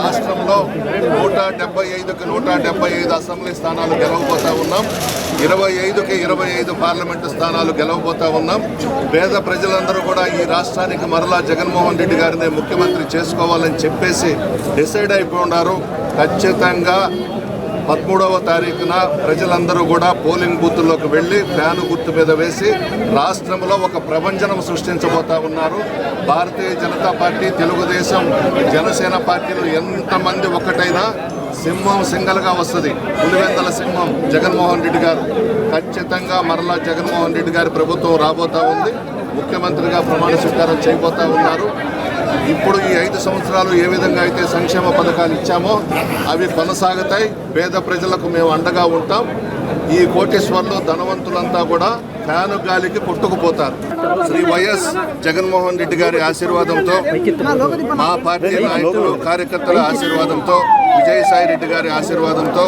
రాష్ట్రంలో నూట డెబ్బై ఐదుకి నూట డెబ్బై ఐదు అసెంబ్లీ స్థానాలు గెలవబోతా ఉన్నాం. ఇరవై ఐదుకి ఇరవై ఐదు పార్లమెంటు స్థానాలు గెలవబోతా ఉన్నాం. పేద ప్రజలందరూ కూడా ఈ రాష్ట్రానికి మరలా జగన్మోహన్ రెడ్డి గారిని ముఖ్యమంత్రి చేసుకోవాలని చెప్పేసి డిసైడ్ అయిపోయి ఉన్నారు ఖచ్చితంగా పదమూడవ తారీఖున ప్రజలందరూ కూడా పోలింగ్ బూత్లోకి వెళ్ళి ఫ్యాను గుర్తు మీద వేసి రాష్ట్రంలో ఒక ప్రపంచనం సృష్టించబోతా ఉన్నారు. భారతీయ జనతా పార్టీ తెలుగుదేశం జనసేన పార్టీలు ఎంతమంది ఒకటైనా సింహం సింగల్గా వస్తుంది. పులివెందల సింహం జగన్మోహన్ రెడ్డి గారు. ఖచ్చితంగా మరలా జగన్మోహన్ రెడ్డి గారి ప్రభుత్వం రాబోతా ఉంది. ముఖ్యమంత్రిగా ప్రమాణ స్వీకారం చేయబోతా ఉన్నారు. ఇప్పుడు ఈ ఐదు సంవత్సరాలు ఏ విధంగా అయితే సంక్షేమ పథకాలు ఇచ్చామో అవి కొనసాగుతాయి. పేద ప్రజలకు మేము అండగా ఉంటాం. ఈ కోటేశ్వర్లు ధనవంతులంతా కూడా ఫ్యాను గాలికి కొట్టుకుపోతారు. శ్రీ వైఎస్ జగన్మోహన్ రెడ్డి గారి ఆశీర్వాదంతో మా పార్టీ నాయకులు కార్యకర్తల ఆశీర్వాదంతో విజయసాయి రెడ్డి గారి ఆశీర్వాదంతో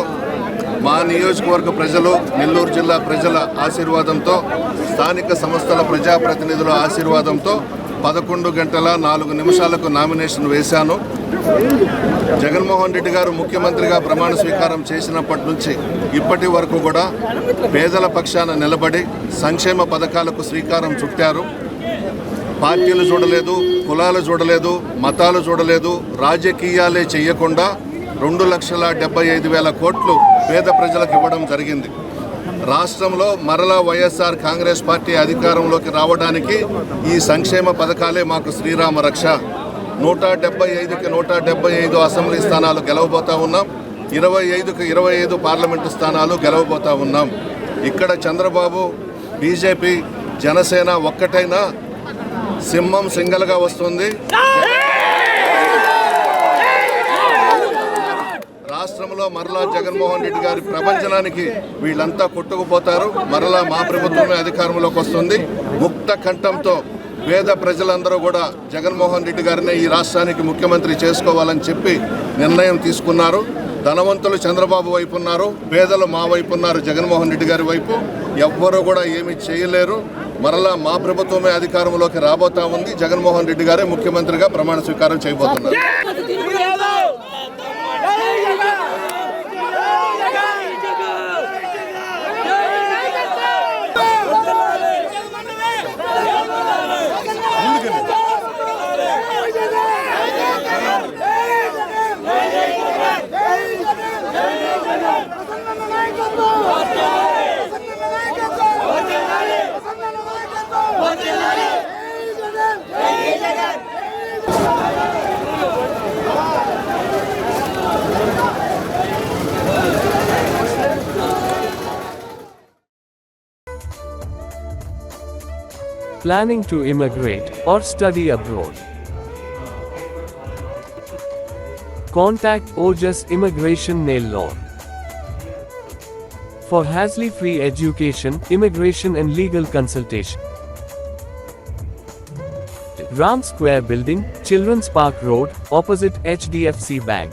మా నియోజకవర్గ ప్రజలు నెల్లూరు జిల్లా ప్రజల ఆశీర్వాదంతో స్థానిక సంస్థల ప్రజాప్రతినిధుల ఆశీర్వాదంతో పదకొండు గంటల నాలుగు నిమిషాలకు నామినేషన్ వేశాను. జగన్మోహన్ రెడ్డి గారు ముఖ్యమంత్రిగా ప్రమాణ స్వీకారం చేసినప్పటి నుంచి ఇప్పటి వరకు కూడా పేదల పక్షాన నిలబడి సంక్షేమ పథకాలకు శ్రీకారం చుట్టారు. పార్టీలు చూడలేదు కులాలు చూడలేదు మతాలు చూడలేదు రాజకీయాలే చేయకుండా రెండు లక్షల డెబ్బై ఐదు వేల కోట్లు పేద ప్రజలకు ఇవ్వడం జరిగింది. రాష్ట్రంలో మరలా వైఎస్ఆర్ కాంగ్రెస్ పార్టీ అధికారంలోకి రావడానికి ఈ సంక్షేమ పథకాలే మాకు శ్రీరామ రక్ష. నూట డెబ్బై ఐదుకి నూట డెబ్బై ఐదు అసెంబ్లీ స్థానాలు గెలవబోతా ఉన్నాం. ఇరవై ఐదుకి ఇరవై ఐదు పార్లమెంటు స్థానాలు గెలవబోతా ఉన్నాం. ఇక్కడ చంద్రబాబు బీజేపీ జనసేన ఒక్కటైనా సింహం సింగల్గా వస్తుంది. ప్రభుత్వంలో మరలా జగన్మోహన్ రెడ్డి గారి ప్రపంచనానికి వీళ్ళంతా కొట్టుకుపోతారు. మరలా మా ప్రభుత్వమే అధికారంలోకి వస్తుంది. ముక్త కంఠంతో పేద ప్రజలందరూ కూడా జగన్మోహన్ రెడ్డి గారిని ఈ రాష్ట్రానికి ముఖ్యమంత్రి చేసుకోవాలని చెప్పి నిర్ణయం తీసుకున్నారు. ధనవంతులు చంద్రబాబు వైపు ఉన్నారు. పేదలు మా వైపు ఉన్నారు జగన్మోహన్ రెడ్డి గారి వైపు. ఎవ్వరూ కూడా ఏమీ చేయలేరు. మరలా మా ప్రభుత్వమే అధికారంలోకి రాబోతా ఉంది. జగన్మోహన్ రెడ్డి గారే ముఖ్యమంత్రిగా ప్రమాణ స్వీకారం చేయబోతున్నారు. Planning to immigrate or study abroad. Contact Ojas Immigration Nellore. For Hasley free education, immigration and legal consultation. Ram Square Building, Children's Park Road, opposite HDFC Bank.